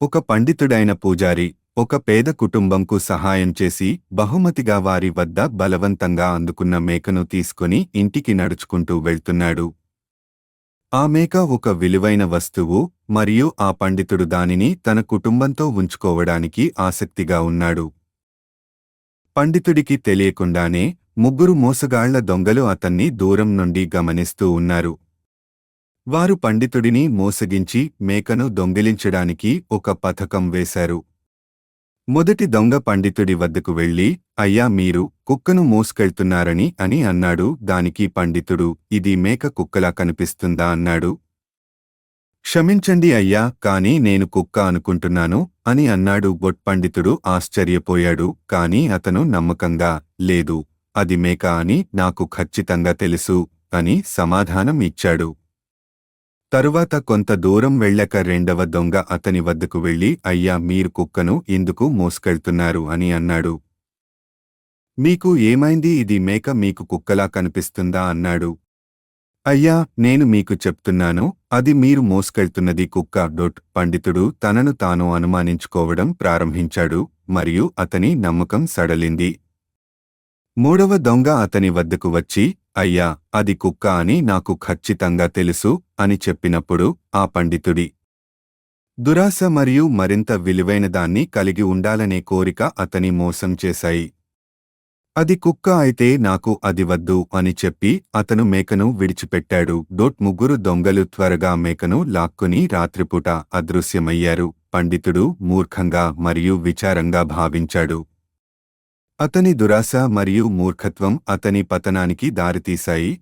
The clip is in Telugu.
ఒక పండితుడైన పూజారి ఒక పేద కుటుంబంకు సహాయం చేసి బహుమతిగా వారి వద్ద బలవంతంగా అందుకున్న మేకను తీసుకుని ఇంటికి నడుచుకుంటూ వెళ్తున్నాడు. ఆ మేక ఒక విలువైన వస్తువు మరియు ఆ పండితుడు దానిని తన కుటుంబంతో ఉంచుకోవడానికి ఆసక్తిగా ఉన్నాడు. పండితుడికి తెలియకుండానే ముగ్గురు మోసగాళ్ళ దొంగలు అతన్ని దూరం నుండి గమనిస్తూ ఉన్నారు. వారు పండితుడిని మోసగించి మేకను దొంగిలించడానికి ఒక పథకం వేశారు. మొదటి దొంగ పండితుడి వద్దకు వెళ్ళి అయ్యా మీరు కుక్కను మోసుకెళ్తున్నారని అని అన్నాడు. దానికి పండితుడు ఇది మేక కుక్కలా కనిపిస్తుందా అన్నాడు. క్షమించండి అయ్యా కాని నేను కుక్క అనుకుంటున్నాను అని అన్నాడు. బొట్పండితుడు ఆశ్చర్యపోయాడు. కాని అతను నమ్మకంగా లేదు. అది మేక అని నాకు ఖచ్చితంగా తెలుసు అని సమాధానం ఇచ్చాడు. తరువాత కొంత దూరం వెళ్ళక రెండవ దొంగ అతని వద్దకు వెళ్ళి అయ్యా మీరు కుక్కను ఎందుకు మోసుకెళ్తున్నారు? అని అన్నాడు. మీకు ఏమైంది? ఇది మేక మీకు కుక్కలా కనిపిస్తుందా? అన్నాడు. అయ్యా నేను మీకు చెప్తున్నాను అది మీరు మోసుకెళ్తున్నది కుక్క. డొట్ పండితుడు తనను తాను అనుమానించుకోవడం ప్రారంభించాడు మరియు అతని నమ్మకం సడలింది. మూడవ దొంగ అతని వద్దకు వచ్చి అయ్యా అది కుక్క అని నాకు ఖచ్చితంగా తెలుసు అని చెప్పినప్పుడు ఆ పండితుడి దురాశ మరియు మరింత విలువైన దాన్ని కలిగి ఉండాలనే కోరిక అతని మోసం చేశాయి. అది కుక్క అయితే నాకు అది వద్దు అని చెప్పి అతను మేకను విడిచిపెట్టాడు. డోట్ ముగ్గురు దొంగలు త్వరగా మేకను లాక్కుని రాత్రిపూట అదృశ్యమయ్యారు. పండితుడు మూర్ఖంగా మరియు విచారంగా భావించాడు. అతని దురాశ మరియు మూర్ఖత్వం అతని పతనానికి దారితీశాయి.